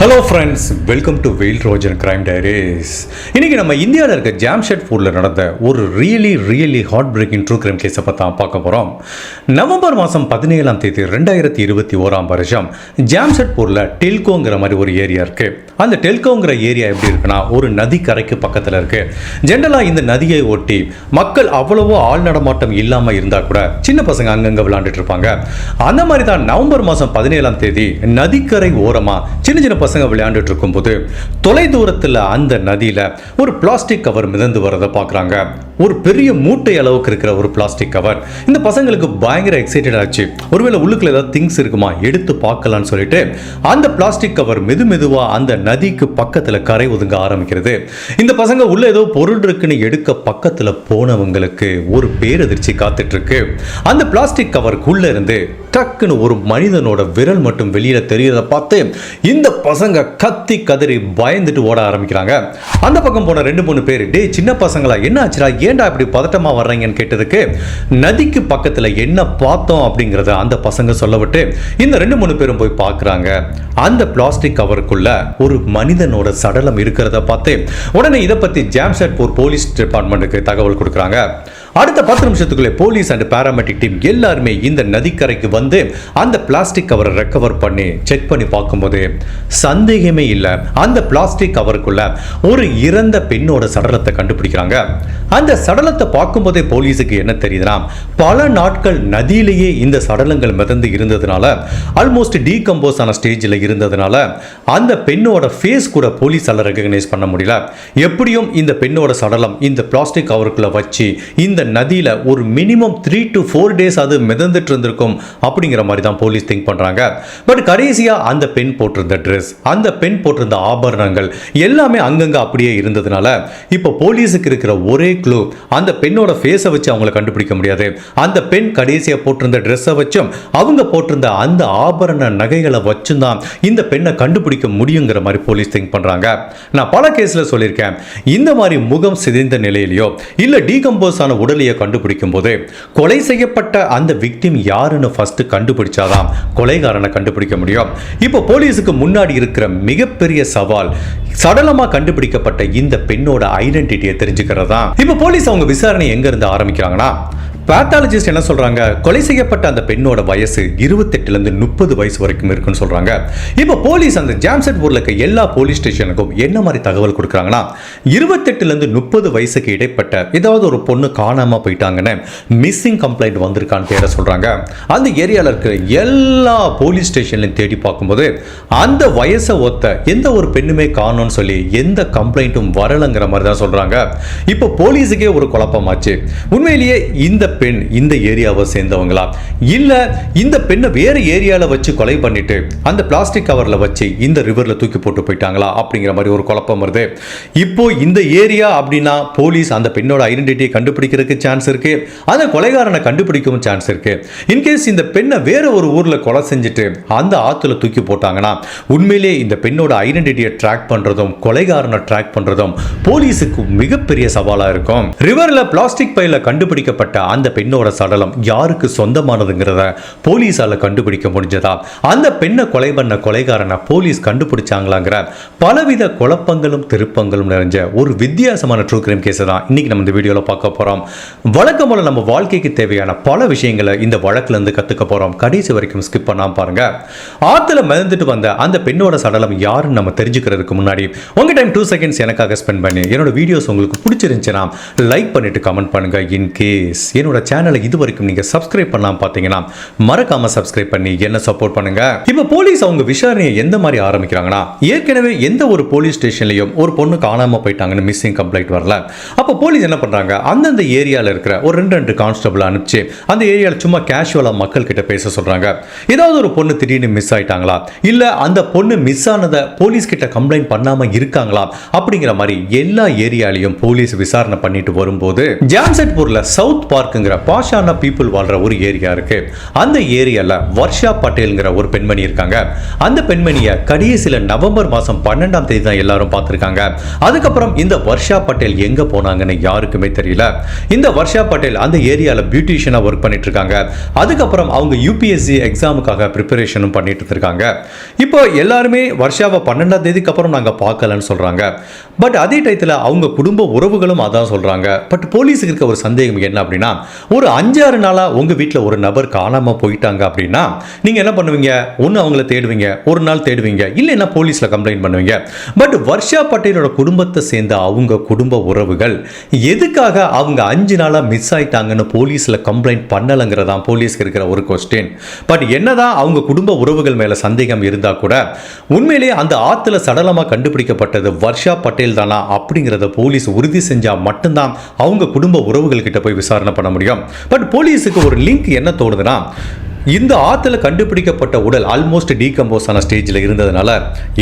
Hello friends welcome to வெயில் Rojan crime diaries இன்னைக்கு நம்ம இந்தியாவில் இருக்க ஜாம்ஷெட்பூரில் நடந்த ஒரு really really heart breaking true crime கேஸை பற்றி தான் பார்க்க போகிறோம் நவம்பர் மாதம் பதினேழாம் தேதி ரெண்டாயிரத்தி இருபத்தி ஓராம் வருஷம் ஜாம்ஷெட்பூரில் டெல்கோங்கிற மாதிரி ஒரு ஏரியா இருக்குது அந்த டெல்கோங்கிற ஏரியா எப்படி இருக்குன்னா ஒரு நதி கரைக்கு பக்கத்தில் இருக்குது ஜென்ரலாக இந்த நதியை ஒட்டி மக்கள் அவ்வளவோ ஆள் நடமாட்டம் இல்லாமல் இருந்தால் கூட சின்ன பசங்க அங்கங்கே விளையாண்டுட்டு இருப்பாங்க. அந்த மாதிரி தான் நவம்பர் மாதம் பதினேழாம் தேதி நதிக்கரை ஓரமாக சின்ன சின்ன பசங்க விளையாண்டுட்டு இருக்கும்போது தொலை தூரத்தில் அந்த நதியில் ஒரு பிளாஸ்டிக் கவர் மிதந்து வரதை பார்க்குறாங்க. ஒரு பெரிய மூட்டை அளவுக்கு இருக்கிற ஒரு பிளாஸ்டிக் கவர் இந்த பசங்களுக்கு பயங்கர எக்ஸைட்டட் ஆச்சு. ஒருவேளை உள்ளுக்குள்ள ஏதாவது திங்ஸ் இருக்குமா? எடுத்து பார்க்கலாம்னு சொல்லிட்டு அந்த பிளாஸ்டிக் கவர் மெது மெதுவா அந்த நதிக்கு பக்கத்துல கரை ஒதுங்க ஆரம்பிக்கிறது. இந்த பசங்க உள்ள ஏதோ பொருள் இருக்குன்னு எடுக்க பக்கத்துல போனவங்களுக்கு ஒரு பேரதிர்ச்சி காத்துட்டு இருக்கு அந்த பிளாஸ்டிக் கவருக்குள்ளே இருந்து டக்குன்னு ஒரு மனிதனோட விரல் மட்டும் வெளியில் தெரிகிறத பார்த்து இந்த பசங்க கத்தி கதறி பயந்துட்டு ஓட ஆரம்பிக்கிறாங்க. அந்த பக்கம் போன ரெண்டு மூணு பேர் டே சின்ன பசங்களா என்ன ஆச்சுடா ஏன்டா இப்படி பதட்டமாக வர்றீங்கன்னு கேட்டதுக்கு நதிக்கு பக்கத்தில் என்ன பார்த்தோம் அப்படிங்கிறத அந்த பசங்க சொல்ல விட்டு இந்த ரெண்டு மூணு பேரும் போய் பார்க்குறாங்க. அந்த பிளாஸ்டிக் கவருக்குள்ள ஒரு மனிதனோட சடலம் இருக்கிறத பார்த்து உடனே இதை பற்றி ஜாம்ஷெட்பூர் போலீஸ் டிபார்ட்மெண்ட்டுக்கு தகவல் கொடுக்குறாங்க. அடுத்த பத்து நிமிஷத்துக்குள்ளே போலீஸ் அண்ட் பேராமெடிக் டீம் எல்லாருமே இந்த நதிக்கரைக்கு வந்து அந்த பிளாஸ்டிக் கவரை ரெக்கவர் பண்ணி செக் பண்ணி பார்க்கும்போது சந்தேகமே இல்லை. அந்த பிளாஸ்டிக் கவருக்குள்ள ஒரு இறந்த பெண்ணோட சடலத்தை கண்டுபிடிக்கிறாங்க. அந்த சடலத்தை பார்க்கும்போதே போலீஸுக்கு என்ன தெரியுதுன்னா பல நாட்கள் நதியிலேயே இந்த சடலங்கள் மிதந்து இருந்ததுனால ஆல்மோஸ்ட் டீகம்போஸ் ஆன ஸ்டேஜில் இருந்ததுனால அந்த பெண்ணோட ஃபேஸ் கூட போலீஸால் ரெகக்னைஸ் பண்ண முடியல. எப்படியும் இந்த பெண்ணோட சடலம் இந்த பிளாஸ்டிக் கவருக்குள்ளே வச்சு இந்த நதியில் ஒரு minimum three to four days அது மிதந்துட்டு இருந்திருக்கும் அப்படிங்கிற மாதிரி தான் போலீஸ் திங்க் பண்ணுறாங்க பட் கடைசியாக அந்த பெண் போட்டிருந்த ட்ரெஸ் அந்த பெண் போட்டிருந்த ஆபரணங்கள் எல்லாமே அங்கங்கே அப்படியே இருந்ததுனால இப்போ போலீஸுக்கு இருக்கிற ஒரே க்ளூ அந்த பெண்ணோட ஃபேஸை வச்சு அவங்கள கண்டுபிடிக்க முடியாது. அந்த பெண் கடைசியாக போட்டிருந்த ட்ரெஸ்ஸை வச்சும் அவங்க போட்டிருந்த அந்த ஆபரண நகைகளை வச்சும் தான் இந்த பெண்ணை கண்டுபிடிக்க முடியுங்கிற மாதிரி போலீஸ் திங்க் பண்ணுறாங்க நான் பல கேஸில் சொல்லியிருக்கேன். இந்த மாதிரி முகம் சிதைந்த நிலையிலையோ இல்லை டீகம்போஸ் ஆன உடலையோ கண்டுபிடிக்கும் போது கொலை செய்யப்பட்ட அந்த விக்டிம் யாருன்னு ஃபர்ஸ்ட் கண்டுபிடிச்சாதான் கொலைகாரனை கண்டுபிடிக்க முடியும். இப்போ போலீஸுக்கு முன்னாடி இருக்கிற மிகப்பெரிய சவால் சடலமா கண்டுபிடிக்கப்பட்ட இந்த பெண்ணோட ஐடென்டிட்டியை தெரிஞ்சுக்கிறது இப்போ போலீஸ் அவங்க விசாரணை எங்க இருந்து ஆரம்பிக்கிறாங்கன்னா பேத்தாலஜிஸ்ட் என்ன சொல்றாங்க? கொலை செய்யப்பட்ட அந்த பெண்ணோட வயசு இருபத்தெட்டுல இருந்து முப்பது வயசு வரைக்கும் இருக்குன்னு சொல்றாங்க. இப்போ போலீஸ் அந்த ஜாம்செட்பூர்ல இருக்க எல்லா போலீஸ் ஸ்டேஷனுக்கும் என்ன மாதிரி தகவல் கொடுக்குறாங்கன்னா இருபத்தெட்டுல இருந்து முப்பது வயசுக்கு இடைப்பட்ட ஏதாவது ஒரு பொண்ணு காணாம போயிட்டாங்கன்னு மிஸ்ஸிங் கம்ப்ளைண்ட் வந்திருக்கான்னு தேட சொல்றாங்க. அந்த ஏரியால இருக்கிற எல்லா போலீஸ் ஸ்டேஷன்லையும் தேடி பார்க்கும்போது அந்த வயசை ஒத்த எந்த ஒரு பெண்ணுமே காணோம்னு சொல்லி எந்த கம்ப்ளைண்ட்டும் வரலங்கிற மாதிரி தான் சொல்றாங்க. இப்போ போலீஸுக்கே ஒரு குழப்பமாச்சு. உண்மையிலேயே இந்த பெண் இந்த ஏரியாவை சேர்ந்தவங்களா? இல்ல இந்த பெண்ணை வேற ஏரியால வச்சு கொலை பண்ணிட்டு அந்த பிளாஸ்டிக் கவர்ல வச்சு இந்த ரிவர்ல தூக்கி போட்டு போயிட்டாங்களா? அப்படிங்கிற மாதிரி ஒரு குழப்பம் வருது. இப்போ இந்த ஏரியா அப்படின்னா போலீஸ் அந்த பெண்ணோட ஐடென்டிட்டியை கண்டுபிடிக்கிறதுக்கு சான்ஸ் இருக்கு. அந்த கொலைகாரனை கண்டுபிடிக்கவும் சான்ஸ் இருக்கு. இன்கேஸ் இந்த பெண்ணை வேற ஒரு ஊர்ல கொலை செஞ்சுட்டு அந்த ஆத்துல தூக்கி போட்டாங்கன்னா உண்மையிலே இந்த பெண்ணோட ஐடென்டிட்டியை ட்ராக் பண்றதும் கொலைகாரனை ட்ராக் பண்றதும் போலீஸுக்கு மிகப்பெரிய சவாலா இருக்கும். ரிவர்ல பிளாஸ்டிக் பையில கண்டுபிடிக்கப்பட்ட அந்த பெண்ணோட சடலம் யாருக்கு சொந்தமானதுங்கிறத போலீஸால் கண்டுபிடிக்க முடிஞ்சதா? அந்த பெண்ணை கொலை பண்ண கொலைகாரனை போலீஸ் கண்டுபிடிச்சாங்களாங்கிற பலவித குழப்பங்களும் திருப்பங்களும் நிறைஞ்ச ஒரு வித்தியாசமான ட்ரூ கிரைம் கேஸை தான் இன்றைக்கி நம்ம இந்த வீடியோவில் பார்க்க போகிறோம் வழக்கம் போல் நம்ம வாழ்க்கைக்கு தேவையான பல விஷயங்களை இந்த வழக்குல கற்றுக்க போகிறோம் கடைசி வரைக்கும் ஸ்கிப் பண்ணாமல் பாருங்கள் ஆற்றுல மிதந்துட்டு வந்த அந்த பெண்ணோட சடலம் யாருன்னு நம்ம தெரிஞ்சுக்கிறதுக்கு முன்னாடி உங்கள் டைம் டூ செகண்ட்ஸ் எனக்காக ஸ்பெண்ட் பண்ணி என்னோட வீடியோஸ் உங்களுக்கு பிடிச்சிருந்துச்சுன்னா லைக் பண்ணிட்டு கமெண்ட் பண்ணுங்கள் இன்கேஸ் என்னோட என்னோட சேனலை இது வரைக்கும் நீங்க சப்ஸ்கிரைப் பண்ணலாம் பார்த்தீங்கன்னா மறக்காம சப்ஸ்கிரைப் பண்ணி என்ன சப்போர்ட் பண்ணுங்க. இப்போ போலீஸ் அவங்க விசாரணையை எந்த மாதிரி ஆரம்பிக்கிறாங்கன்னா ஏற்கனவே எந்த ஒரு போலீஸ் ஸ்டேஷன்லயும் ஒரு பொண்ணு காணாம போயிட்டாங்கன்னு மிஸ்ஸிங் கம்ப்ளைண்ட் வரல. அப்போ போலீஸ் என்ன பண்றாங்க? அந்தந்த ஏரியால இருக்கிற ஒரு ரெண்டு ரெண்டு கான்ஸ்டபிள் அனுப்பிச்சு அந்த ஏரியால சும்மா கேஷுவலா மக்கள் கிட்ட பேச சொல்றாங்க. ஏதாவது ஒரு பொண்ணு திடீர்னு மிஸ் ஆயிட்டாங்களா? இல்ல அந்த பொண்ணு மிஸ் ஆனதை போலீஸ் கிட்ட கம்ப்ளைண்ட் பண்ணாம இருக்காங்களா? அப்படிங்கிற மாதிரி எல்லா ஏரியாலையும் போலீஸ் விசாரணை பண்ணிட்டு வரும்போது ஜாம்செட்பூர்ல சவுத் பார்க்குங்கிற பாக்குங்கிற பாஷான பீப்புள் வாழ்ற ஒரு ஏரியா இருக்கு. அந்த ஏரியால வர்ஷா பட்டேல்ங்கிற ஒரு பெண்மணி இருக்காங்க. அந்த பெண்மணியை கடைசியில் நவம்பர் மாதம் பன்னெண்டாம் தேதி தான் எல்லாரும் பார்த்துருக்காங்க. அதுக்கப்புறம் இந்த வர்ஷா பட்டேல் எங்கே போனாங்கன்னு யாருக்குமே தெரியல. இந்த வர்ஷா பட்டேல் அந்த ஏரியாவில் பியூட்டிஷியனாக ஒர்க் பண்ணிட்டு இருக்காங்க அதுக்கப்புறம் அவங்க யூபிஎஸ்சி எக்ஸாமுக்காக ப்ரிப்பரேஷனும் பண்ணிட்டு இருக்காங்க இப்போ எல்லாருமே வர்ஷாவை பன்னெண்டாம் தேதிக்கு அப்புறம் நாங்கள் பார்க்கலன்னு சொல்கிறாங்க பட் அதே டயத்தில் அவங்க குடும்ப உறவுகளும் அதான் சொல்கிறாங்க பட் போலீஸுக்கு இருக்க ஒரு சந்தேகம் என்ன அப்படின்னா ஒரு அஞ்சாறு நாளாக உங்க வீட்டில் ஒரு நபர் காணாமல் போயிட்டாங்க அப்படின்னா நீங்க என்ன பண்ணுவீங்க? ஒன்று அவங்கள தேடுவீங்க ஒரு நாள் தேடுவீங்க இல்லைன்னா போலீஸில் கம்ப்ளைண்ட் பண்ணுவீங்க. பட் வர்ஷா பட்டேலோட குடும்பத்தை சேர்ந்த அவங்க குடும்ப உறவுகள் எதுக்காக அவங்க அஞ்சு நாளாக மிஸ் ஆயிட்டாங்கன்னு போலீஸில் கம்ப்ளைண்ட் பண்ணலைங்கிறதான் போலீஸ்க்கு இருக்கிற ஒரு கொஸ்டின் பட் என்னதான் அவங்க குடும்ப உறவுகள் மேலே சந்தேகம் இருந்தால் கூட உண்மையிலேயே அந்த ஆற்றுல சடலமாக கண்டுபிடிக்கப்பட்டது வர்ஷா பட்டேல் தானா அப்படிங்கிறத போலீஸ் உறுதி செஞ்சால் மட்டும்தான் அவங்க குடும்ப உறவுகள் கிட்ட போய் விசாரணை பண்ண முடியும். பட் போலீஸுக்கு ஒரு லிங்க் என்ன தோணுதுன்னா இந்த ஆற்றுல கண்டுபிடிக்கப்பட்ட உடல் ஆல்மோஸ்ட் டீகம்போஸ் ஆன ஸ்டேஜில் இருந்ததுனால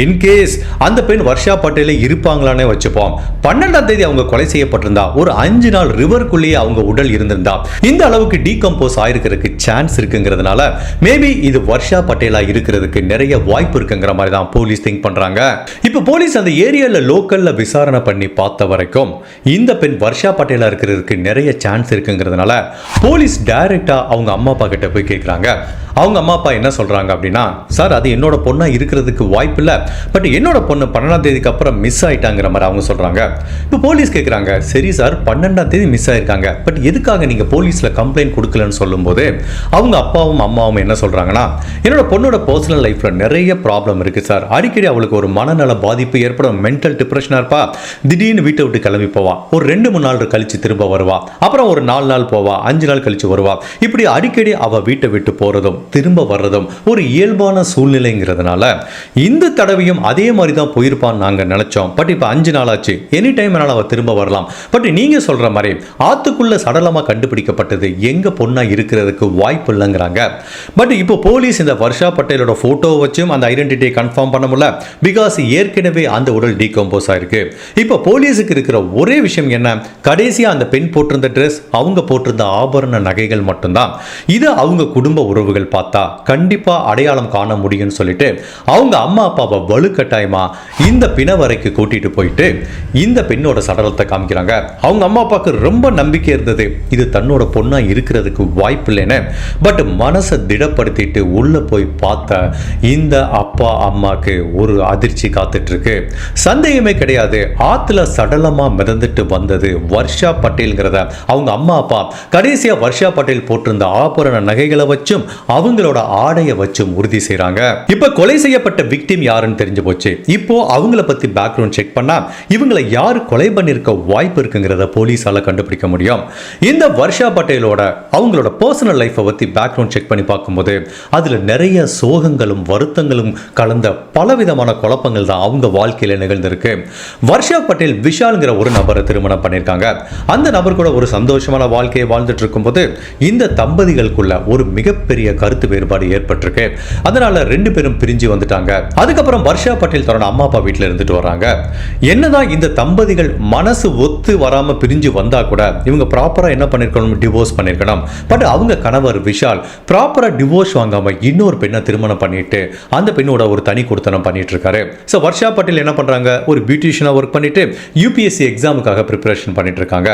இன்கேஸ் அந்த பெண் வர்ஷா பட்டேலே இருப்பாங்களானே வச்சுப்போம். பன்னெண்டாம் தேதி அவங்க கொலை செய்யப்பட்டிருந்தா ஒரு அஞ்சு நாள் ரிவருக்குள்ளேயே அவங்க உடல் இருந்திருந்தா இந்த அளவுக்கு டீகம்போஸ் ஆயிருக்கிறதுக்கு சான்ஸ் இருக்குங்கிறதுனால மேபி இது வர்ஷா பட்டேலா இருக்கிறதுக்கு நிறைய வாய்ப்பு இருக்குங்கிற மாதிரி தான் போலீஸ் திங்க் பண்றாங்க. இப்போ போலீஸ் அந்த ஏரியாவில் லோக்கல்ல விசாரணை பண்ணி பார்த்த வரைக்கும் இந்த பெண் வர்ஷா பட்டேலா இருக்கிறதுக்கு நிறைய சான்ஸ் இருக்குங்கிறதுனால போலீஸ் டைரக்டா அவங்க அம்மா அப்பா கிட்ட போய் கேட்குறாங்க அவங்க அம்மா அப்பா என்ன சொல்றாங்க அப்படின்னா சார் அது என்னோட பொண்ணா இருக்கிறதுக்கு வாய்ப்பு இல்லை பட் என்னோட பொண்ணு பன்னெண்டாம் தேதிக்கு அப்புறம் மிஸ் ஆயிட்டாங்கிற மாதிரி அவங்க சொல்றாங்க. இப்போ போலீஸ் கேட்குறாங்க சரி சார் பன்னெண்டாம் தேதி மிஸ் ஆயிருக்காங்க. பட் எதுக்காக நீங்க போலீஸ்ல கம்ப்ளைண்ட் கொடுக்கலன்னு சொல்லும்போது அவங்க அப்பாவும் அம்மாவும் என்ன சொல்றாங்கன்னா என்னோட பொண்ணோட பர்சனல் லைஃப்ல நிறைய ப்ராப்ளம் இருக்கு சார். அடிக்கடி அவளுக்கு ஒரு மனநல பாதிப்பு ஏற்படும். மென்டல் டிப்ரெஷனாக இருப்பா. திடீர்னு வீட்டை விட்டு கிளம்பி போவா. ஒரு ரெண்டு மூணு நாள் கழிச்சு திரும்ப வருவா. அப்புறம் ஒரு நாலு நாள் போவா. அஞ்சு நாள் கழிச்சு வருவா. இப்படி அடிக்கடி அவள் வீட்டை விட்டு போறதும் திரும்ப வர்றதும் ஒரு இயல்பான சூழ்நிலைங்கிறதுனால இந்த தடவையும் அதே மாதிரி தான் போயிருப்பான்னு நாங்கள் நினைச்சோம். பட் இப்போ அஞ்சு நாள் ஆச்சு எனி டைம் வேணாலும் அவ திரும்ப வரலாம். பட் நீங்கள் சொல்ற மாதிரி ஆத்துக்குள்ள சடலமா கண்டுபிடிக்கப்பட்டது எங்க பொண்ணா இருக்கிறதுக்கு வாய்ப்பு இல்லைங்கிறாங்க. பட் இப்போ போலீஸ் இந்த வர்ஷா பட்டேலோட போட்டோ வச்சும் அந்த ஐடென்டிட்டியை கன்ஃபார்ம் பண்ண முடியல. பிகாஸ் ஏற்கனவே அந்த உடல் டீகம்போஸ் ஆயிருக்கு. இப்போ போலீஸுக்கு இருக்கிற ஒரே விஷயம் என்ன? கடைசியா அந்த பெண் போட்டிருந்த ட்ரெஸ் அவங்க போட்டிருந்த ஆபரண நகைகள் மட்டும்தான். இது அவங்க குடும்ப உறவுகள் பார்த்தா கண்டிப்பா அடையாளம் காண முடியும்னு சொல்லிட்டு அவங்க அம்மா அப்பாவை வலுக்கட்டாயமா இந்த பிணவரைக்கு கூட்டிட்டு போயிட்டு இந்த பெண்ணோட சடலத்தை காமிக்கிறாங்க. அவங்க அம்மா அப்பாவுக்கு ரொம்ப நம்பிக்கை இருந்தது. இது தன்னோட பொண்ணா இருக்கிறதுக்கு வாய்ப்பு இல்லைன்னு. பட் மனசை திடப்படுத்திட்டு உள்ள போய் பார்த்த இந்த அப்பா அம்மாவுக்கு ஒரு அதிர்ச்சி காத்துட்டு இருக்கு சந்தேகமே கிடையாது. ஆத்துல சடலமா மிதந்துட்டு வந்தது வர்ஷா பட்டேல்ங்கிறத அவங்க அம்மா அப்பா கடைசியா வர்ஷா பட்டேல் போட்டிருந்த ஆபரண நகைகளை வச்சும் அவங்களோட ஆடையை வச்சும் உறுதி செய்யறாங்க இப்ப கொலை செய்யப்பட்ட விக்டிம் யாருன்னு தெரிஞ்சு போச்சு. இப்போ அவங்கள பத்தி பேக்ரவுண்ட் செக் பண்ணா இவங்களை யார் கொலை பண்ணிருக்க வாய்ப்பு இருக்குங்கிறத போலீஸால கண்டுபிடிக்க முடியும். இந்த வர்ஷா பட்டேலோட அவங்களோட பர்சனல் லைஃப்பை பத்தி பேக்ரவுண்ட் செக் பண்ணி பார்க்கும்போது அதுல நிறைய சோகங்களும் வருத்தங்களும் கலந்த பலவிதமான குழப்பங்கள் தான் அவங்க வாழ்க்கையில நிகழ்ந்திருக்கு. வர்ஷா பட்டேல் விஷால்ங்கிற ஒரு நபரை திருமணம் பண்ணியிருக்காங்க அந்த நபர் கூட ஒரு சந்தோஷமான வாழ்க்கையை வாழ்ந்துட்டு இருக்கும்போது இந்த தம்பதிகளுக்குள்ள ஒரு மிக மிகப்பெரிய கருத்து வேறுபாடு ஏற்பட்டிருக்கு. அதனால ரெண்டு பேரும் பிரிஞ்சு வந்துட்டாங்க. அதுக்கப்புறம் வர்ஷா பட்டேல் தன்னோட அம்மா அப்பா வீட்டில் இருந்துட்டு வராங்க என்னதான் இந்த தம்பதிகள் மனசு ஒத்து வராம பிரிஞ்சு வந்தா கூட இவங்க ப்ராப்பரா என்ன பண்ணிருக்கணும்? டிவோர்ஸ் பண்ணிருக்கணும். பட் அவங்க கணவர் விஷால் ப்ராப்பரா டிவோர்ஸ் வாங்காம இன்னொரு பெண்ணை திருமணம் பண்ணிட்டு அந்த பெண்ணோட ஒரு தனி கொடுத்தனம் பண்ணிட்டு இருக்காரு ஸோ வர்ஷா பட்டேல் என்ன பண்றாங்க? ஒரு பியூட்டிஷியனா ஒர்க் பண்ணிட்டு யூபிஎஸ்சி எக்ஸாமுக்காக ப்ரிப்பரேஷன் பண்ணிட்டு இருக்காங்க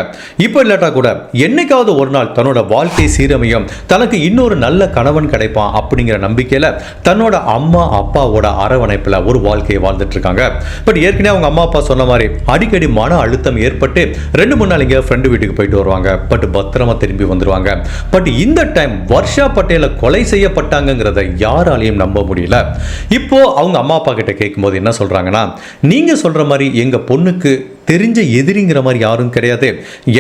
இப்போ இல்லாட்டா கூட என்னைக்காவது ஒரு நாள் தன்னோட வாழ்க்கை சீரமையும் தனக்கு இன்னொரு நல்ல கணவன் கிடைப்பான் அப்படிங்கிற நம்பிக்கையில தன்னோட அம்மா அப்பாவோட அரவணைப்புல ஒரு வாழ்க்கையை வாழ்ந்துட்டு இருக்காங்க. பட் ஏற்கனவே அவங்க அம்மா அப்பா சொன்ன மாதிரி அடிக்கடி மன அழுத்தம் ஏற்பட்டு ரெண்டு மூணு நாளைக்கு ஃப்ரெண்டு வீட்டுக்கு போயிட்டு வருவாங்க. பட் பத்திரமா திரும்பி வந்துருவாங்க. பட் இந்த டைம் வர்ஷா பட்டேல கொலை செய்யப்பட்டாங்கிறத யாராலையும் நம்ப முடியல. இப்போ அவங்க அம்மா அப்பா கிட்ட கேட்கும்போது என்ன சொல்றாங்கன்னா நீங்க சொல்ற மாதிரி எங்க பொண்ணுக்கு தெரிஞ்ச எதிரிங்கிற மாதிரி யாரும் கிடையாது.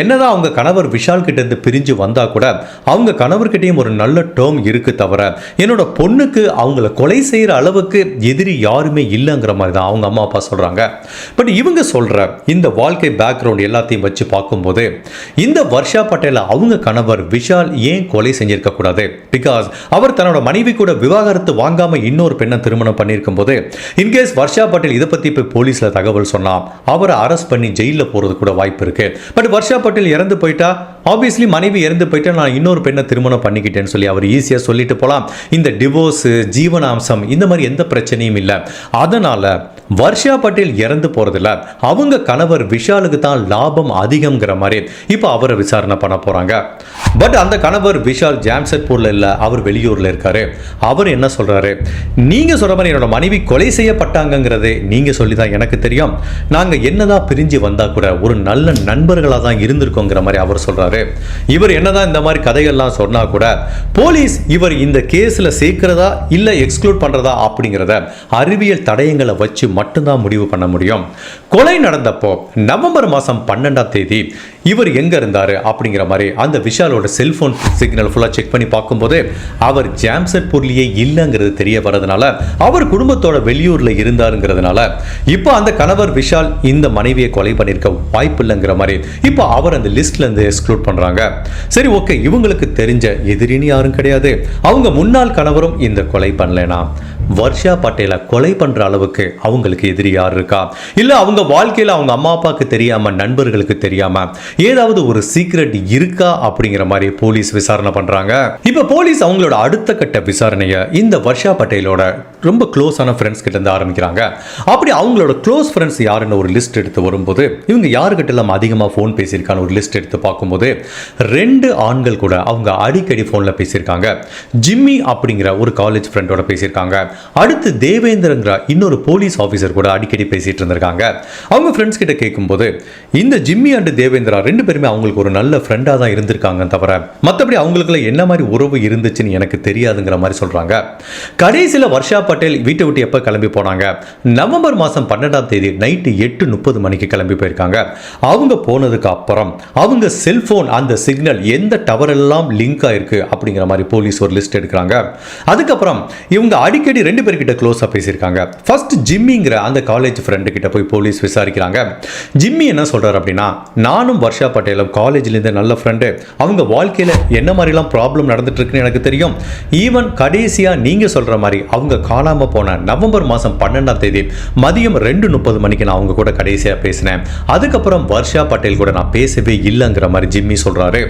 என்னதான் அவங்க கணவர் விஷால் கிட்ட இருந்து பிரிஞ்சு வந்தா கூட அவங்க கணவர்கிட்டையும் ஒரு நல்ல டேர்ம் இருக்கு தவிர என்னோட பொண்ணுக்கு அவங்கள கொலை செய்யற அளவுக்கு எதிரி யாருமே இல்லைங்கிற மாதிரி தான் அவங்க அம்மா அப்பா சொல்றாங்க. பட் இவங்க சொல்ற இந்த வாழ்க்கை பேக்ரவுண்ட் எல்லாத்தையும் வச்சு பார்க்கும்போது இந்த வர்ஷா பட்டேல அவங்க கணவர் விஷால் ஏன் கொலை செஞ்சிருக்க கூடாது? பிகாஸ் அவர் தன்னோட மனைவி கூட விவாகரத்து வாங்காம இன்னொரு பெண்ணை திருமணம் பண்ணியிருக்கும் போது இன்கேஸ் வர்ஷா பட்டேல் இதை பத்தி போய் போலீஸ்ல தகவல் சொன்னா அவரை அரெஸ்ட் பண்ணி ஜெயிலில் போகிறது கூட வாய்ப்பு இருக்கு. பட் வர்ஷா பட்டேல் இறந்து போயிட்டா? ஆப்வியஸ்லி மனைவி இறந்து போயிட்டா நான் இன்னொரு பெண்ணை திருமணம் பண்ணிக்கிட்டேன்னு சொல்லி அவர் ஈஸியாக சொல்லிட்டு போகலாம் இந்த டிவோர்ஸு ஜீவனாம்சம் இந்த மாதிரி எந்த பிரச்சனையும் இல்லை. அதனால் வர்ஷா பட்டேல் இறந்து போகிறதில்ல அவங்க கணவர் விஷாலுக்கு தான் லாபம் அதிகம்ங்கிற மாதிரி இப்போ அவரை விசாரணை பண்ண போகிறாங்க பட் அந்த கணவர் விஷால் ஜாம்செட்பூரில் இல்லை அவர் வெளியூரில் இருக்காரு. அவர் என்ன சொல்கிறாரு நீங்கள் சொல்கிற மாதிரி என்னோட மனைவி கொலை செய்யப்பட்டாங்கங்கிறது நீங்கள் சொல்லி தான் எனக்கு தெரியும். நாங்கள் என்னதான் பிரிஞ்சு பிரிஞ்சு வந்தால் கூட ஒரு நல்ல நண்பர்களாக தான் இருந்திருக்கோங்கிற மாதிரி அவர் சொல்கிறாரு இவர் என்னதான் இந்த மாதிரி கதைகள்லாம் சொன்னால் கூட போலீஸ் இவர் இந்த கேஸில் சேர்க்கிறதா இல்லை எக்ஸ்க்ளூட் பண்ணுறதா அப்படிங்கிறத அறிவியல் தடயங்களை வச்சு மட்டும்தான் முடிவு பண்ண முடியும். கொலை நடந்தப்போ நவம்பர் மாதம் பன்னெண்டாம் தேதி இவர் எங்கே இருந்தார் அப்படிங்கிற மாதிரி அந்த விஷாலோட செல்ஃபோன் சிக்னல் ஃபுல்லாக செக் பண்ணி பார்க்கும்போது அவர் ஜாம்செட்பூர்லேயே இல்லைங்கிறது தெரிய வரதுனால அவர் குடும்பத்தோட வெளியூரில் இருந்தாருங்கிறதுனால இப்போ அந்த கணவர் விஷால் இந்த மனைவியை கொலை பண்ணியிருக்க வாய்ப்பு இல்லைங்கிற மாதிரி. இப்போ அவர் அந்த லிஸ்ட்லேருந்து எக்ஸ்க்ளூட் பண்ணுறாங்க சரி ஓகே இவங்களுக்கு தெரிஞ்ச எதிரின்னு யாரும் கிடையாது. அவங்க முன்னாள் கணவரும் இந்த கொலை பண்ணலனா? வர்ஷா பட்டேலை கொலை பண்ணுற அளவுக்கு அவங்களுக்கு எதிரி யார் இருக்கா? இல்லை அவங்க வாழ்க்கையில் அவங்க அம்மா அப்பாவுக்கு தெரியாமல் நண்பர்களுக்கு தெரியாமல் ஏதாவது ஒரு சீக்ரெட் இருக்கா அப்படிங்கிற மாதிரி போலீஸ் விசாரணை பண்ணுறாங்க இப்போ போலீஸ் அவங்களோட அடுத்த கட்ட விசாரணையை இந்த வர்ஷா பட்டேலோட ரொம்ப க்ளோஸான ஃப்ரெண்ட்ஸ் கிட்ட இருந்து ஆரம்பிக்கிறாங்க. அப்படி அவங்களோட க்ளோஸ் ஃப்ரெண்ட்ஸ் யாருன்னு ஒரு லிஸ்ட் எடுத்து வரும்போது இவங்க யாருக்கிட்ட எல்லாம் அதிகமாக ஃபோன் பேசியிருக்கான்னு ஒரு லிஸ்ட் எடுத்து பார்க்கும்போது ரெண்டு ஆண்கள் கூட அவங்க அடிக்கடி ஃபோனில் பேசியிருக்காங்க. ஜிம்மி அப்படிங்கிற ஒரு காலேஜ் ஃப்ரெண்டோட பேசியிருக்காங்க. அடுத்து தேவேந்திரங்கிற இன்னொரு போலீஸ் ஆஃபீஸர் கூட அடிக்கடி பேசிட்டு இருந்திருக்காங்க. அவங்க ஃப்ரெண்ட்ஸ் கிட்ட கேட்கும்போது இந்த ஜிம்மி அண்ட் தேவேந்திரா ரெண்டு பேருமே அவங்களுக்கு ஒரு நல்ல ஃப்ரெண்டாக தான் இருந்திருக்காங்க தவிர மற்றபடி அவங்களுக்குள்ள என்ன மாதிரி உறவு இருந்துச்சுன்னு எனக்கு தெரியாதுங்கிற மாதிரி சொல்கிறாங்க கடைசியில் வர்ஷா பட்டேல் வீட்டை விட்டு எப்போ கிளம்பி போனாங்க? நவம்பர் மாதம் பன்னெண்டாம் தேதி நைட்டு எட்டு முப்பது மணிக்கு கிளம்பி போயிருக்காங்க. அவங்க போனதுக்கு அப்புறம் அவங்க செல்ஃபோன் அந்த சிக்னல் எந்த டவர் எல்லாம் லிங்க் ஆயிருக்கு அப்படிங்கிற மாதிரி போலீஸ் ஒரு லிஸ்ட் எடுக்கிறாங்க. அதுக்கப்புறம் இவங்க அடிக்கடி ரெண்டு பேர்கிட்ட க்ளோஸாக பேசியிருக்காங்க. ஃபர்ஸ்ட் ஜிம்மிங்கிற அந்த காலேஜ் ஃப்ரெண்டு கிட்ட போய் போலீஸ் விசாரிக்கிறாங்க. ஜிம்மி என்ன சொல்கிறார் அப்படின்னா நானும் வர்ஷா பட்டேலும் காலேஜ்லேருந்து நல்ல ஃப்ரெண்டு அவங்க வாழ்க்கையில் என்ன மாதிரிலாம் ப்ராப்ளம் நடந்துட்டுருக்குன்னு எனக்கு தெரியும். ஈவன் கடைசியாக நீங்கள் சொல்கிற மாதிரி அவங்க காணாமல் போன நவம்பர் மாதம் பன்னெண்டாம் தேதி மதியம் ரெண்டு முப்பது மணிக்கு நான் அவங்க கூட கடைசியாக பேசினேன். அதுக்கப்புறம் வர்ஷா பட்டேல் கூட நான் பேசவே இல்லைங்கிற மாதிரி ஜிம்மி சொல்கிறாரு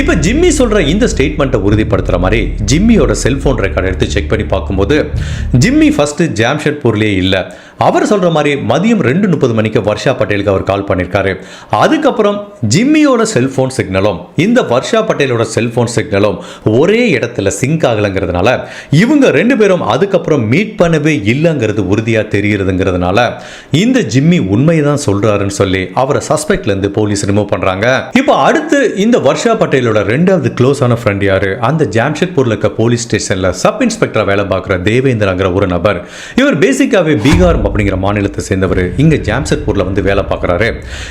இப்போ ஜிம்மி சொல்கிற இந்த ஸ்டேட்மெண்ட்டை உறுதிப்படுத்துகிற மாதிரி ஜிம்மியோட செல்ஃபோன் ரெக்கார்ட் எடுத்து செக் பண்ணி பார்க்கும்போது ஜிம்மி ஃபஸ்ட்டு ஜாம்ஷெட்பூர்லேயே இல்லை. அவர் சொல்கிற மாதிரி மதியம் ரெண்டு முப்பது மணிக்கு வர்ஷா பட்டேலுக்கு அவர் கால் பண்ணியிருக்காரு அதுக்கப்புறம் ஜிம்மியோட செல்ஃபோன் சிக்னலும் இந்த வர்ஷா பட்டேலோட செல்ஃபோன் சிக்னலும் ஒரே இடத்துல சிங்க் ஆகலைங்கிறதுனால இவங்க ரெண்டு பேரும் அதுக்கப்புறம் மீட் பண்ணவே இல்லைங்கிறது உறுதியாக தெரிகிறதுங்கிறதுனால இந்த ஜிம்மி உண்மையை தான் சொல்கிறாருன்னு சொல்லி அவரை சஸ்பெக்ட்லேருந்து போலீஸ் ரிமூவ் பண்ணுறாங்க இப்போ அடுத்து இந்த வர்ஷா பட்டேலோட ரெண்டாவது க்ளோஸான ஃப்ரெண்ட் யார்? அந்த ஜாம்ஷெட்பூரில் இருக்க போலீஸ் ஸ்டேஷனில் சப் இன்ஸ்பெக்டராக வேலை பார்க்குற தேவேந்திர தேவேந்திரங்கிற ஒரு நபர். இவர் பேசிக்காகவே பீகார் அப்படிங்கிற மாநிலத்தை சேர்ந்தவர். இங்கே ஜாம்ஷெட்பூரில் வந்து வேலை பார்க்குறாரு.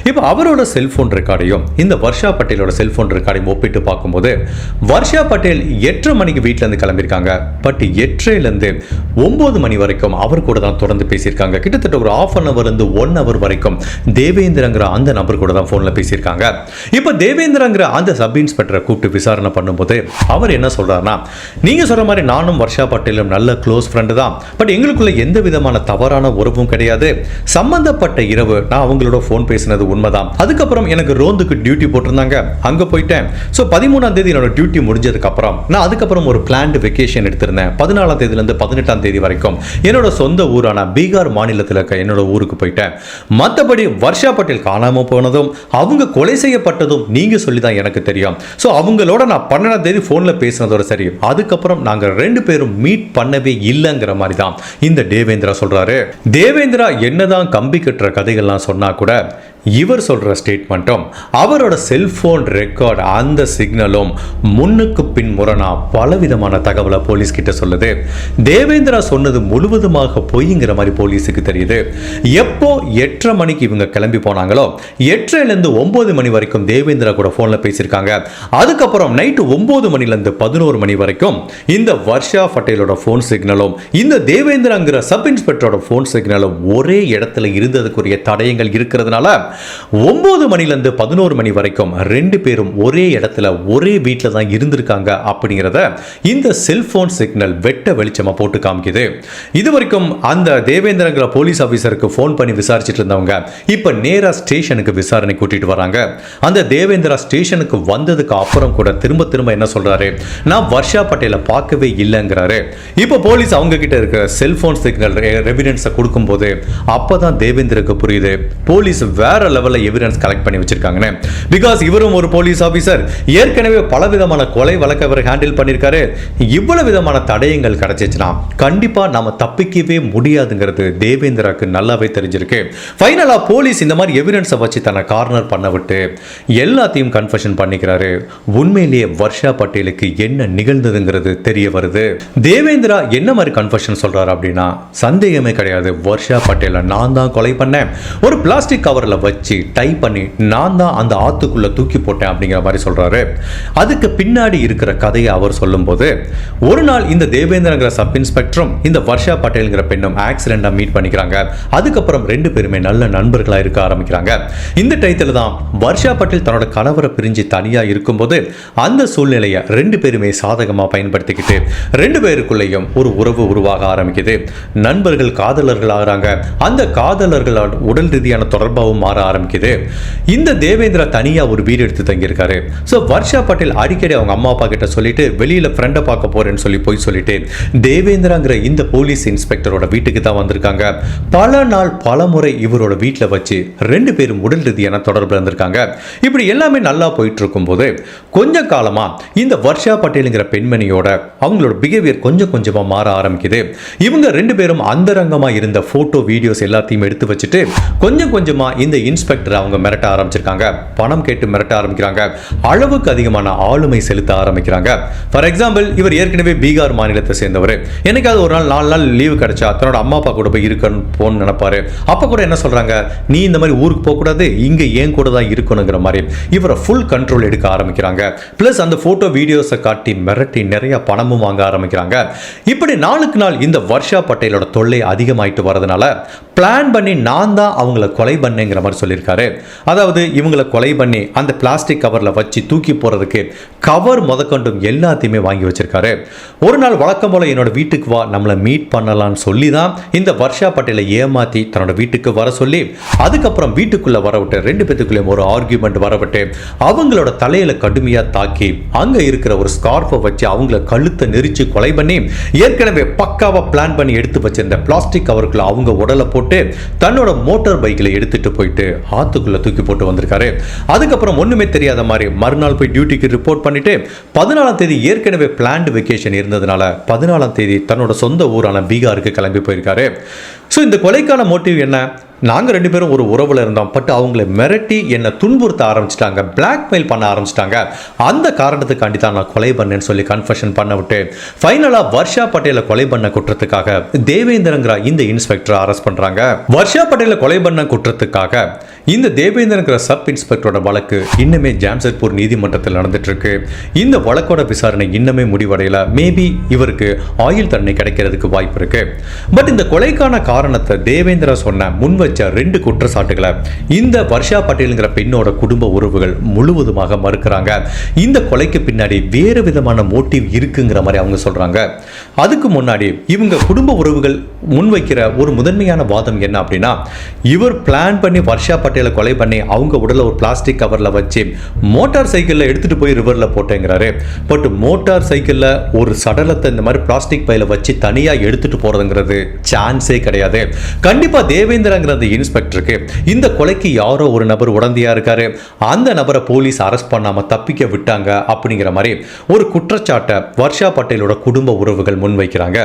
இப்போ அவரோட செல்ஃபோன் ரெக்கார்டையும் இந்த வர்ஷா பட்டேலோட செல்ஃபோன் ரெக்கார்டையும் ஒப்பிட்டு பார்க்கும்போது வர்ஷா பட்டேல் எட்டரை மணிக்கு வீட்டிலேருந்து கிளம்பியிருக்காங்க. பட் எட்டரைலேருந்து ஒம்பது மணி வரைக்கும் அவர் கூட தான் தொடர்ந்து பேசியிருக்காங்க. கிட்டத்தட்ட ஒரு ஆஃப் அன் இருந்து ஒன் ஹவர் வரைக்கும் தேவேந்திரங்கிற அந்த நபர் கூட தான் ஃபோனில் பேசியிருக்காங்க. இப்போ தேவேந்திரங்கிற அந்த சப் இன்ஸ்பெக்டரை கூப்பிட்டு விசாரணை பண்ணும்போது அவர் என்ன சொல்றாருன்னா நீங்க சொல்ற மாதிரி நானும் வர்ஷா பட்டேலும் நல்ல க்ளோஸ் ஃப்ரெண்ட் தான் பட் எங்களுக்குள்ள எந்த விதமான தவறான உறவும் கிடையாது. சம்பந்தப்பட்ட இரவு நான் அவங்களோட ஃபோன் பேசினது உண்மைதான். அதுக்கப்புறம் எனக்கு ரோந்துக்கு டியூட்டி போட்டிருந்தாங்க. அங்க போயிட்டேன். ஸோ பதிமூணாம் தேதி என்னோட டியூட்டி முடிஞ்சதுக்கு அப்புறம் நான் அதுக்கப்புறம் ஒரு பிளான்டு வெக்கேஷன் எடுத்திருந்தேன். பதினாலாம் தேதியிலேருந்து பதினெட்டாம் தேதி வரைக்கும் என்னோட சொந்த ஊரான பீகார் மாநிலத்தில் இருக்க என்னோட ஊருக்கு போயிட்டேன். மற்றபடி வர்ஷா பட்டேல் காணாம போனதும் அவங்க கொலை செய்யப்பட்டதும் நீங்க சொல்லி தான் எனக்கு தெரியும். ஸோ அவங்களோட நான் பன்னெண்டாம் தேதி ஃபோனில் பேசினதோட சரி. அதுக்கப்புறம் நாங்கள் ரெண்டு பேரும் மீட் பண்ணவே இல்லைங்கிற மாதிரி தான் இந்த தேவேந்திரா சொல்றாரு. தேவேந்திரா என்னதான் கம்பி கட்டுற கதைகள்லாம் சொன்னா கூட இவர் சொல்ற ஸ்டேட்மெண்ட்டும் அவரோட செல்போன் ரெக்கார்ட் அந்த சிக்னலும் முன்னுக்கு பின் முரணா பலவிதமான தகவலை போலீஸ் கிட்ட சொல்லுது. தேவேந்திரா சொன்னது முழுவதுமாக பொய்ங்கிற மாதிரி போலீஸுக்கு தெரியுது. எப்போ எட்டரை மணிக்கு இவங்க கிளம்பி போனாங்களோ எட்டரைலேருந்து ஒன்பது மணி வரைக்கும் தேவேந்திரா கூட ஃபோனில் பேசியிருக்காங்க. அதுக்கப்புறம் நைட்டு ஒன்பது மணிலேருந்து பதினோரு மணி வரைக்கும் இந்த வர்ஷா பட்டேலோட ஃபோன் சிக்னலும் இந்த தேவேந்திராங்கிற சப் இன்ஸ்பெக்டரோட ஃபோன் சிக்னல் ஒரே இடத்துல இருந்ததுக்குரிய தடயங்கள் இருக்கிறதுனால ஒம்பது மணிலேருந்து பதினோரு மணி வரைக்கும் ரெண்டு பேரும் ஒரே இடத்துல ஒரே வீட்டில் தான் இருந்திருக்காங்க அப்படிங்கிறத இந்த செல்போன் சிக்னல் வெட்ட வெளிச்சமாக போட்டு காமிக்குது. இது வரைக்கும் அந்த தேவேந்திரங்கிற போலீஸ் ஆஃபீஸருக்கு ஃபோன் பண்ணி விசாரிச்சுட்டு இருந்தவங்க இப்போ நேராக ஸ்டேஷனுக்கு விசாரணை கூட்டிட்டு வராங்க. அந்த தேவேந்திரா ஸ்டேஷனுக்கு வந்ததுக்கு அப்புறம் கூட திரும்ப திரும்ப என்ன சொல்றாரு? நான் வர்ஷா பட்டேலை பார்க்கவே இல்லைங்கிறாரு. இப்போ போலீஸ் அவங்க கிட்ட இருக்கிற செல்போன் சிக்னல் எவிடன்ஸை கொடுக்கும்போது அப்போ தான் தேவேந்திரக்கு புரியுது. போலீஸ் வேற லெவலில் எவிடன்ஸ் கலெக்ட் பண்ணி வச்சிருக்காங்கன்னு. பிகாஸ் இவரும் ஒரு போலீஸ் ஆஃபீஸர் ஏற்கனவே பல விதமான கொலை வழக்கை அவர் ஹேண்டில் பண்ணியிருக்காரு. இவ்வளவு விதமான தடயங்கள் கிடைச்சிச்சுன்னா கண்டிப்பாக நம்ம தப்பிக்கவே முடியாதுங்கிறது தேவேந்திராக்கு நல்லாவே தெரிஞ்சிருக்கு. ஃபைனலாக போலீஸ் இந்த மாதிரி எவிடன்ஸை வச்சு தன்னை கார்னர் பண்ண விட்டு எல்லாத்தையும் கன்ஃபெஷன் பண்ணிக்கிறாரு. உண்மையிலேயே வர்ஷா பட்டேலுக்கு என்ன நிகழ்ந்ததுங்கிறது தெரிய வருது. தேவேந்திரா என்ன மாதிரி கன்ஃபெஷன் சொல்றாரு அப்படின்னா சந்தேகமே கிடையாது. வர்ஷா பட்டேலை நான் தான் கொலை பண்ணேன். ஒரு பிளாஸ்டிக் கவரில் வச்சு டை பண்ணி நான் தான் அந்த ஆத்துக்குள்ள தூக்கி போட்டேன் அப்படிங்கிற மாதிரி சொல்கிறாரு அதுக்கு பின்னாடி இருக்கிற கதையை அவர் சொல்லும்போது ஒரு நாள் இந்த தேவேந்திரங்கிற சப் இன்ஸ்பெக்டரும் இந்த வர்ஷா பட்டேலுங்கிற பெண்ணும் ஆக்சிடெண்ட்டாக மீட் பண்ணிக்கிறாங்க. அதுக்கப்புறம் ரெண்டு பேருமே நல்ல நண்பர்களாக இருக்க ஆரம்பிக்கிறாங்க. இந்த டயத்தில் தான் வர்ஷா பட்டேல் தன்னோட கணவரை பிரிஞ்சு தனியாக இருக்கும்போது அந்த சூழ்நிலையை ரெண்டு பேருமே சாதகமாக பயன்படுத்திக்கிட்டு ரெண்டு பேருக்குள்ளேயும் ஒரு உறவு உருவாக ஆரம்பிக்குது. நண்பர்கள் காதலர்கள் ஆகிறாங்க அந்த காதலர்களால் உடல் ரீதியான தொடர்பாகவும் மாற ஆரம்பிக்குது. இந்த தேவேந்திரா தனியா ஒரு வீடு எடுத்து தங்கியிருக்காரு. ஸோ வர்ஷா பட்டேல் அடிக்கடி அவங்க அம்மா அப்பா கிட்ட சொல்லிட்டு வெளியில ஃப்ரெண்டை பார்க்க போறேன்னு சொல்லி போய் சொல்லிட்டு தேவேந்திராங்கிற இந்த போலீஸ் இன்ஸ்பெக்டரோட வீட்டுக்கு தான் வந்திருக்காங்க. பல நாள் பல முறை இவரோட வீட்டில் வச்சு ரெண்டு பேரும் உடல் ரீதியான தொடர்பு இருந்திருக்காங்க. இப்படி எல்லாமே நல்லா போயிட்டு இருக்கும்போது கொஞ்ச காலமா இந்த வர்ஷா பட்டேலுங்கிற பெண்மணியோட அவங்களோட பிஹேவியர் கொஞ்சம் கொஞ்சமா மாற காமிக்குது. இவங்க ரெண்டு பேரும் அந்தரங்கமாக இருந்த ஃபோட்டோ வீடியோஸ் எல்லாத்தையும் எடுத்து வச்சுட்டு கொஞ்சம் கொஞ்சமாக இந்த இன்ஸ்பெக்டர் அவங்க மிரட்ட ஆரம்பிச்சிருக்காங்க. பணம் கேட்டு மிரட்ட ஆரம்பிக்கிறாங்க. அளவுக்கு அதிகமான ஆளுமை செலுத்த ஆரம்பிக்கிறாங்க. ஃபார் எக்ஸாம்பிள் இவர் ஏற்கனவே பீகார் மாநிலத்தை சேர்ந்தவர். என்னைக்காவது ஒரு நாள் நாலு நாள் லீவு கிடைச்சா தன்னோட அம்மா அப்பா கூட போய் இருக்கணும் போன்னு நினைப்பாரு. அப்போ கூட என்ன சொல்கிறாங்க நீ இந்த மாதிரி ஊருக்கு போகக்கூடாது இங்கே ஏன் கூட தான் இருக்கணுங்கிற மாதிரி. இவரை ஃபுல் கண்ட்ரோல் எடுக்க ஆரம்பிக்கிறாங்க. ப்ளஸ் அந்த ஃபோட்டோ வீடியோஸை காட்டி மிரட்டி நிறைய பணமும் வாங்க ஆரம்பிக்கிறாங்க. இப்படி நாளுக்கு நாள் இந்த வர்ஷா பட்டேலோட தொல்லை அதிகமாயிட்டு வரதுனால பிளான் பண்ணி நான் தான் அவங்கள கொலை பண்ணேங்கிற மாதிரி சொல்லியிருக்காரு. அதாவது இவங்கள கொலை பண்ணி அந்த பிளாஸ்டிக் கவரில் வச்சு தூக்கி போகிறதுக்கு கவர் முதற்கொண்டும் எல்லாத்தையுமே வாங்கி வச்சிருக்காரு. ஒரு நாள் வழக்கம் போல் என்னோட வீட்டுக்கு வா நம்மளை மீட் பண்ணலாம்னு சொல்லி தான் இந்த வர்ஷா பட்டேலை ஏமாற்றி தன்னோட வீட்டுக்கு வர சொல்லி அதுக்கப்புறம் வீட்டுக்குள்ளே வர விட்டு ரெண்டு பேத்துக்குள்ளேயும் ஒரு ஆர்கியூமெண்ட் வர விட்டு அவங்களோட தலையில் கடுமையாக தாக்கி அங்கே இருக்கிற ஒரு ஸ்கார்ஃபை வச்சு அவங்கள கழுத்தை நெரிச்சு கொலை பண்ணி ஏற்கனவே பக்காவாக பிளான் பண்ணி எடுத்து வச்சிருந்த பிளாஸ்டிக் கவருக்குள்ள அவங்க உடலை போட்டு தன்னோட மோட்டார் பைக்கில் எடுத்துட்டு போயிட்டு ஆத்துக்குள்ளே தூக்கி போட்டு வந்திருக்காரு. அதுக்கப்புறம் ஒன்றுமே தெரியாத மாதிரி மறுநாள் போய் டியூட்டிக்கு ரிப்போர்ட் பண்ணிட்டு பதினாலாம் தேதி ஏற்கனவே பிளான்டு வெக்கேஷன் இருந்ததுனால பதினாலாம் தேதி தன்னோட சொந்த ஊரான பீகாருக்கு கிளம்பி போயிருக்காரு. ஸோ இந்த கொலைக்கான மோட்டிவ் என்ன? நாங்கள் ரெண்டு பேரும் ஒரு உறவில் இருந்தோம். பட் அவங்கள மிரட்டி என்னை துன்புறுத்த ஆரம்பிச்சிட்டாங்க. பிளாக்மெயில் பண்ண ஆரம்பிச்சிட்டாங்க. அந்த காரணத்துக்காண்டி தான் நான் கொலை பண்ணேன்னு சொல்லி கன்ஃபெஷன் பண்ண விட்டு ஃபைனலாக வர்ஷா பட்டேலை கொலை பண்ண குற்றத்துக்காக தேவேந்திரங்கிற இந்த இன்ஸ்பெக்டரை அரெஸ்ட் பண்ணுறாங்க வர்ஷா பட்டேலை கொலை பண்ண குற்றத்துக்காக இந்த தேவேந்திரங்கிற சப் இன்ஸ்பெக்டரோட வழக்கு இன்னுமே ஜாம்செட்பூர் நீதிமன்றத்தில் நடந்துட்டு இருக்கு இந்த வழக்கோட விசாரணை இன்னுமே முடிவடையல. மேபி இவருக்கு ஆயுள் தண்டனை கிடைக்கிறதுக்கு வாய்ப்பு இருக்கு. பட் இந்த கொலைக்கான காரணத்தை தேவேந்திரா சொன்ன முன் வச்ச ரெண்டு குற்றச்சாட்டுகளை இந்த வர்ஷா பட்டேலுங்கிற பெண்ணோட குடும்ப உறவுகள் முழுவதுமாக மறுக்கிறாங்க. இந்த கொலைக்கு பின்னாடி வேறு விதமான மோட்டிவ் இருக்குங்கிற மாதிரி அவங்க சொல்றாங்க. அதுக்கு முன்னாடி இவங்க குடும்ப உறவுகள் முன்வைக்கிற ஒரு முதன்மையான வாதம் என்ன அப்படின்னா இவர் பிளான் பண்ணி வர்ஷா பட்டேலை கொலை பண்ணி அவங்க உடலை ஒரு பிளாஸ்டிக் கவரில் வச்சு மோட்டார் சைக்கிளில் எடுத்துகிட்டு போய் ரிவரில் போட்டேங்கிறாரு. பட் மோட்டார் சைக்கிளில் ஒரு சடலத்தை இந்த மாதிரி பிளாஸ்டிக் பையில வச்சு தனியாக எடுத்துகிட்டு போகிறதுங்கிறது சான்ஸே கிடையாது. கண்டிப்பாக தேவேந்திரங்கிற அந்த இன்ஸ்பெக்டருக்கு இந்த கொலைக்கு யாரோ ஒரு நபர் உடந்தையாக இருக்காரு. அந்த நபரை போலீஸ் அரெஸ்ட் பண்ணாமல் தப்பிக்க விட்டாங்க அப்படிங்கிற மாதிரி ஒரு குற்றச்சாட்டை வர்ஷா பட்டேலோட குடும்ப உறவுகள் முன்வைக்கிறாங்க.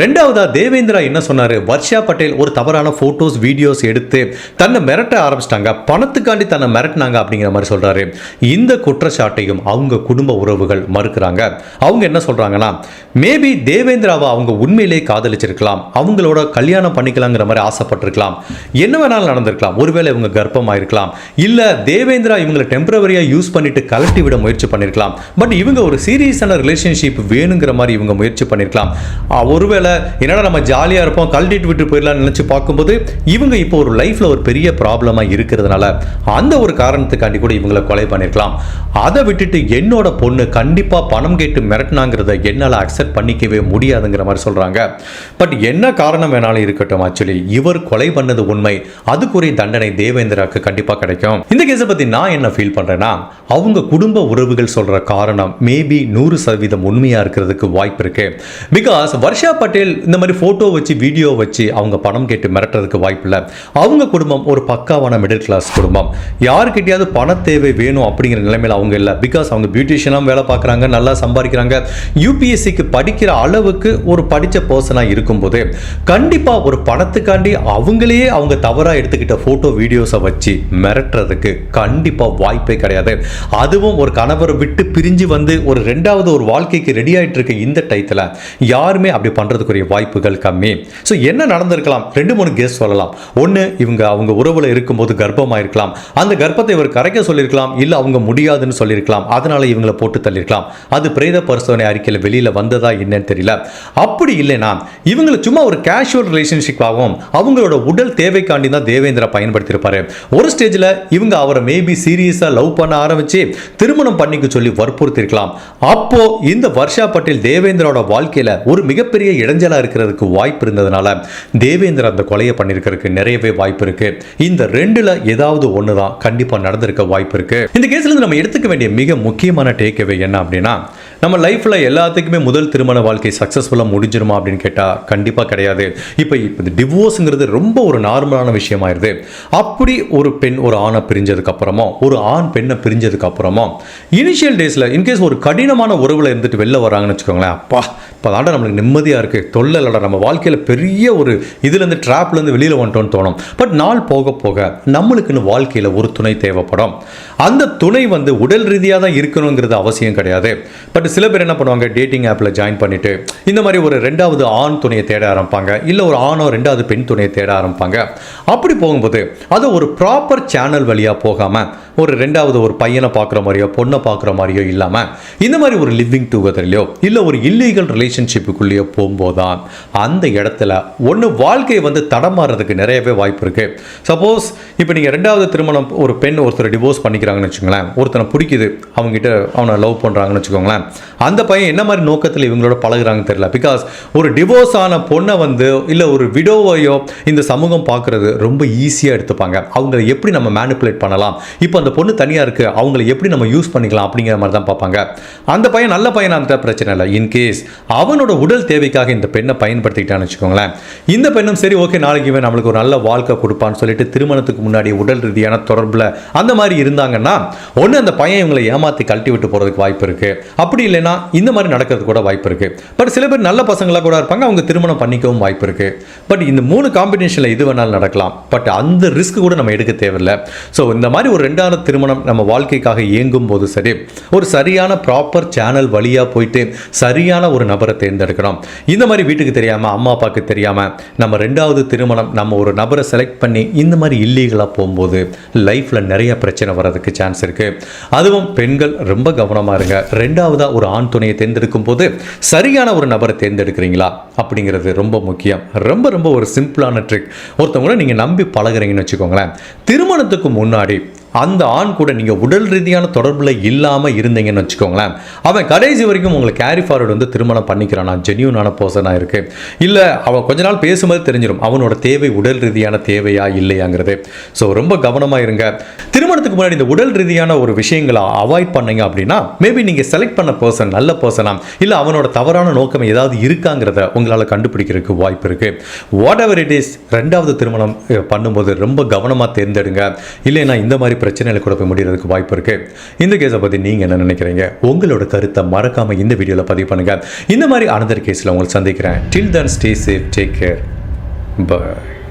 ரெண்டாவதா தேவேந்திரா என்ன சொன்னாரு? வர்ஷா பட்டேல் ஒரு தவறான போட்டோஸ் வீடியோஸ் எடுத்து தன்னை மிரட்ட ஆரம்பிச்சிட்டாங்க. பணத்துக்காண்டி தன்னை மிரட்டினாங்க அப்படிங்கிற மாதிரி சொல்றாரு. இந்த குற்றச்சாட்டையும் அவங்க குடும்ப உறவுகள் மறுக்கிறாங்க. அவங்க என்ன சொல்றாங்கன்னா மேபி தேவேந்திராவை அவங்க உண்மையிலே காதலிச்சிருக்கலாம். அவங்களோட கல்யாணம் பண்ணிக்கலாங்கிற மாதிரி ஆசைப்பட்டிருக்கலாம். என்ன வேணாலும் நடந்திருக்கலாம். ஒருவேளை இவங்க கர்ப்பமாக இருக்கலாம் இல்லை தேவேந்திரா இவங்களை டெம்பரவரியாக யூஸ் பண்ணிட்டு கலட்டி விட முயற்சி பண்ணியிருக்கலாம் பட் இவங்க ஒரு சீரியஸான ரிலேஷன்ஷிப் வேணுங்கிற மாதிரி இவங்க முயற்சி பண்ணியிருக்கலாம் ஒருவேளை என்னடா நம்ம ஜாலியாக இருப்போம் கழட்டிட்டு விட்டு போயிடலாம்னு நினச்சி பார்க்கும்போது இவங்க இப்போ ஒரு லைஃப்பில் ஒரு பெரிய ப்ராப்ளமாக இருக்கிறதுனால அந்த ஒரு காரணத்துக்காண்டி கூட இவங்களை கொலை பண்ணியிருக்கலாம் அதை விட்டுட்டு என்னோட பொண்ணு கண்டிப்பாக பணம் கேட்டு மிரட்டினாங்கிறத என்னால் அக்செப்ட் பண்ணிக்கவே முடியாதுங்கிற மாதிரி சொல்கிறாங்க பட் என்ன காரணம் வேணாலும் இருக்கட்டும் ஆக்சுவலி இவர் கொலை பண்ணது உண்மை. அதுக்குரிய தண்டனை தேவேந்திராக்கு கண்டிப்பாக கிடைக்கும். இந்த கேஸை பற்றி நான் என்ன ஃபீல் பண்ணுறேன்னா அவங்க குடும்ப உறவுகள் சொல்கிற காரணம் மேபி நூறு சதவீதம் உண்மையாக இருக்கிறதுக்கு வாய்ப்பு இருக்கு. பிகாஸ் வர்ஷா பட்டேல் இந்த மாதிரி ஃபோட்டோ வச்சு வீடியோ வச்சு அவங்க பணம் கேட்டு மிரட்டுறதுக்கு வாய்ப்பு இல்லை. அவங்க குடும்பம் ஒரு பக்காவான சாதாரண மிடில் கிளாஸ் குடும்பம். யாருக்கிட்டையாவது பண தேவை வேணும் அப்படிங்கிற நிலைமையில் அவங்க இல்லை. பிகாஸ் அவங்க பியூட்டிஷியனாக வேலை பார்க்குறாங்க நல்லா சம்பாதிக்கிறாங்க. யூபிஎஸ்சிக்கு படிக்கிற அளவுக்கு ஒரு படித்த பர்சனாக இருக்கும்போது கண்டிப்பாக ஒரு பணத்துக்காண்டி அவங்களே அவங்க தவறாக எடுத்துக்கிட்ட ஃபோட்டோ வீடியோஸை வச்சு மிரட்டுறதுக்கு கண்டிப்பாக வாய்ப்பே கிடையாது. அதுவும் ஒரு கணவரை விட்டு பிரிஞ்சு வந்து ஒரு ரெண்டாவது ஒரு வாழ்க்கைக்கு ரெடி ஆகிட்டு இருக்க இந்த டயத்தில் யாருமே அப்படி பண்ணுறதுக்குரிய வாய்ப்புகள் கம்மி. ஸோ என்ன நடந்திருக்கலாம்? ரெண்டு மூணு கேஸ் சொல்லலாம். ஒன்று இவங்க அவங்க உறவில் இருக்கும்போது போது கர்ப்பமாயிருக்கலாம். அந்த கர்ப்பத்தை இவர் கரைக்க சொல்லியிருக்கலாம் இல்லை அவங்க முடியாதுன்னு சொல்லியிருக்கலாம். அதனால இவங்களை போட்டு தள்ளியிருக்கலாம். அது பிரேத பரிசோதனை அறிக்கையில் வெளியில் வந்ததா என்னன்னு தெரியல. அப்படி இல்லைனா இவங்களை சும்மா ஒரு கேஷுவல் ரிலேஷன்ஷிப்பாகவும் அவங்களோட உடல் தேவைக்காண்டி தான் தேவேந்திரா பயன்படுத்தியிருப்பாரு. ஒரு ஸ்டேஜில் இவங்க அவரை மேபி சீரியஸாக லவ் பண்ண ஆரம்பிச்சு திருமணம் பண்ணிக்க சொல்லி வற்புறுத்திருக்கலாம் அப்போ இந்த வர்ஷா பட்டேல் தேவேந்திரோட வாழ்க்கையில ஒரு மிகப்பெரிய இடைஞ்சலாக இருக்கிறதுக்கு வாய்ப்பு இருந்ததுனால தேவேந்திரா அந்த கொலையை பண்ணியிருக்கிறதுக்கு நிறையவே வாய்ப்பு இருக்கு. இந்த ரெண்டு ரெண்டுல ஏதாவது ஒன்று தான் கண்டிப்பா நடந்திருக்க வாய்ப்பு இருக்கு. இந்த கேஸ்ல இருந்து நம்ம எடுத்துக்க வேண்டிய மிக முக்கியமான டேக்அவே என்ன அப்படின்னா நம்ம லைஃப்ல எல்லாத்துக்குமே முதல் திருமண வாழ்க்கை சக்ஸஸ்ஃபுல்லாக முடிஞ்சிருமா அப்படின்னு கேட்டால் கண்டிப்பாக கிடையாது. இப்போ இப்போ இந்த டிவோர்ஸுங்கிறது ரொம்ப ஒரு நார்மலான விஷயமாயிருது. அப்படி ஒரு பெண் ஒரு ஆணை பிரிஞ்சதுக்கப்புறமா ஒரு ஆண் பெண்ணை பிரிஞ்சதுக்கப்புறமா இனிஷியல் டேஸில் இன்கேஸ் ஒரு கடினமான உறவில் இருந்துட்டு வெளில வராங்கன்னு வச்சுக்கோங்களேன் அப்பா இப்போ தாண்டா நம்மளுக்கு நிம்மதியாக இருக்குது தொல்லை நம்ம வாழ்க்கையில் பெரிய ஒரு இதுலேருந்து ட்ராப்லேருந்து வெளியில் வந்துட்டோன்னு தோணும். பட் நாள் போக போக நம்மளுக்குன்னு வாழ்க்கையில் ஒரு துணை தேவைப்படும். அந்த துணை வந்து உடல் ரீதியாக தான் இருக்கணுங்கிறது அவசியம் கிடையாது. பட் சில பேர் என்ன பண்ணுவாங்க டேட்டிங் ஆப்பில் ஜாயின் பண்ணிட்டு இந்த மாதிரி ஒரு ரெண்டாவது ஆண் துணையை தேட ஆரம்பிப்பாங்க இல்லை ஒரு ஆணோ ரெண்டாவது பெண் துணையை தேட ஆரம்பிப்பாங்க. அப்படி போகும்போது அது ஒரு ப்ராப்பர் சேனல் வழியாக போகாமல் ஒரு ரெண்டாவது ஒரு பையனை பார்க்குற மாதிரியோ பொண்ணை பார்க்குற மாதிரியோ இல்லாமல் இந்த மாதிரி ஒரு லிவிங் டுகெதர்லையோ இல்லை ஒரு இல்லீகல் ரிலேஷன்ஷிப்புக்குள்ளேயோ போகும்போது தான் அந்த இடத்துல ஒன்று வாழ்க்கை வந்து தடமாறதுக்கு நிறையவே வாய்ப்பு இருக்குது சப்போஸ் இப்போ நீங்கள் ரெண்டாவது திருமணம் ஒரு பெண் ஒருத்தர் டிவோர்ஸ் பண்ணிக்கிறாங்கன்னு வச்சுக்கோங்களேன் ஒருத்தனை பிடிக்குது அவங்ககிட்ட அவனை லவ் பண்ணுறாங்கன்னு வச்சுக்கோங்களேன் அந்த பையன் என்ன மாதிரி நோக்கத்தில் இவங்களோட பழகுறாங்கன்னு தெரியல. பிகாஸ் ஒரு டிவோர்ஸ் ஆன பொண்ணை வந்து இல்லை ஒரு விடோவையோ இந்த சமூகம் பார்க்குறது ரொம்ப ஈஸியாக எடுத்துப்பாங்க. அவங்கள எப்படி நம்ம மேனிப்புலேட் பண்ணலாம்? இப்போ அந்த பொண்ணு தனியாக இருக்குது அவங்கள எப்படி நம்ம யூஸ் பண்ணிக்கலாம் அப்படிங்கிற மாதிரி தான் பார்ப்பாங்க. அந்த பையன் நல்ல பையனாக இருந்தால் பிரச்சனை இல்லை. இன்கேஸ் அவனோட உடல் தேவைக்காக இந்த பெண்ணை பயன்படுத்திக்கிட்டான்னு வச்சுக்கோங்களேன். இந்த பெண்ணும் சரி ஓகே நாளைக்கு இவன் நம்மளுக்கு ஒரு நல்ல வாழ்க்கை கொடுப்பான்னு சொல்லிட்டு திருமணத்துக்கு முன்னாடி உடல் ரீதியான தொடர்பில் அந்த மாதிரி இருந்தாங்கன்னா ஒன்று அந்த பையன் இவங்களை ஏமாற்றி கழட்டி விட்டு போகிறதுக்கு வாய்ப்பு இருக்குது அப்படி இல்லைன்னா இந்த மாதிரி நடக்கிறது கூட வாய்ப்பு இருக்குது பட் சில பேர் நல்ல பசங்களாக கூட இருப்பாங்க அவங்க திருமணம் பண்ணிக்கவும் வாய்ப்பு இருக்குது பட் இந்த மூணு காம்பினேஷனில் எது வேணாலும் நடக்கலாம். பட் அந்த ரிஸ்க் கூட நம்ம எடுக்க தேவையில்லை. ஸோ இந்த மாதிரி ஒரு சரியான திருமணம் நம்ம வாழ்க்கைக்காக இயங்கும் போது சரி ஒரு சரியான ப்ராப்பர் சேனல் வழியாக போயிட்டு சரியான ஒரு நபரை தேர்ந்தெடுக்கணும். இந்த மாதிரி வீட்டுக்கு தெரியாமல் அம்மா அப்பாவுக்கு தெரியாமல் நம்ம ரெண்டாவது திருமணம் நம்ம ஒரு நபரை செலக்ட் பண்ணி இந்த மாதிரி இல்லீகலாக போகும்போது லைஃப்பில் நிறைய பிரச்சனை வர்றதுக்கு சான்ஸ் இருக்குது அதுவும் பெண்கள் ரொம்ப கவனமாக இருங்க. ரெண்டாவதாக ஒரு ஆண் துணையை தேர்ந்தெடுக்கும் போது சரியான ஒரு நபரை தேர்ந்தெடுக்கிறீங்களா அப்படிங்கிறது ரொம்ப முக்கியம். ரொம்ப ரொம்ப ஒரு சிம்பிளான ட்ரிக் ஒருத்தவங்கள நீங்கள் நம்பி பழகுறீங்கன்னு வச்சுக்கோங்களேன். திருமணத்துக்கு முன்னாடி அந்த ஆண் கூட நீங்கள் உடல் ரீதியான தொடர்பில் இல்லாமல் இருந்தீங்கன்னு வச்சுக்கோங்களேன். அவன் கடைசி வரைக்கும் உங்களை கேரி ஃபார்வர்டு வந்து திருமணம் பண்ணிக்கிறானா? ஜென்யூனான பர்சனாக இருக்கு. இல்லை அவன் கொஞ்ச நாள் பேசும்போது தெரிஞ்சிடும் அவனோட தேவை உடல் ரீதியான தேவையா இல்லையாங்கிறது. ஸோ ரொம்ப கவனமாக இருங்க. திருமணத்துக்கு முன்னாடி இந்த உடல் ரீதியான ஒரு விஷயங்களை அவாய்ட் பண்ணீங்க அப்படின்னா மேபி நீங்கள் செலக்ட் பண்ண பர்சன் நல்ல பர்சனா இல்லை அவனோட தவறான நோக்கம் ஏதாவது இருக்காங்கிறத உங்களால் கண்டுபிடிக்கிறதுக்கு வாய்ப்பு இருக்கு. வாட் எவர் இட் இஸ் ரெண்டாவது திருமணம் பண்ணும்போது ரொம்ப கவனமாக தேர்ந்தெடுங்க. இல்லைன்னா இந்த மாதிரி பிரச்சனைகளை கூட போய் முடிகிறதுக்கு வாய்ப்பு இருக்குது இந்த கேஸை பற்றி நீங்கள் என்ன நினைக்கிறீங்க? உங்களோட கருத்தை மறக்காமல் இந்த வீடியோவில் பதிவு பண்ணுங்கள் இந்த மாதிரி அனதர் கேஸில் உங்களை சந்திக்கிறேன். Till then stay safe take care bye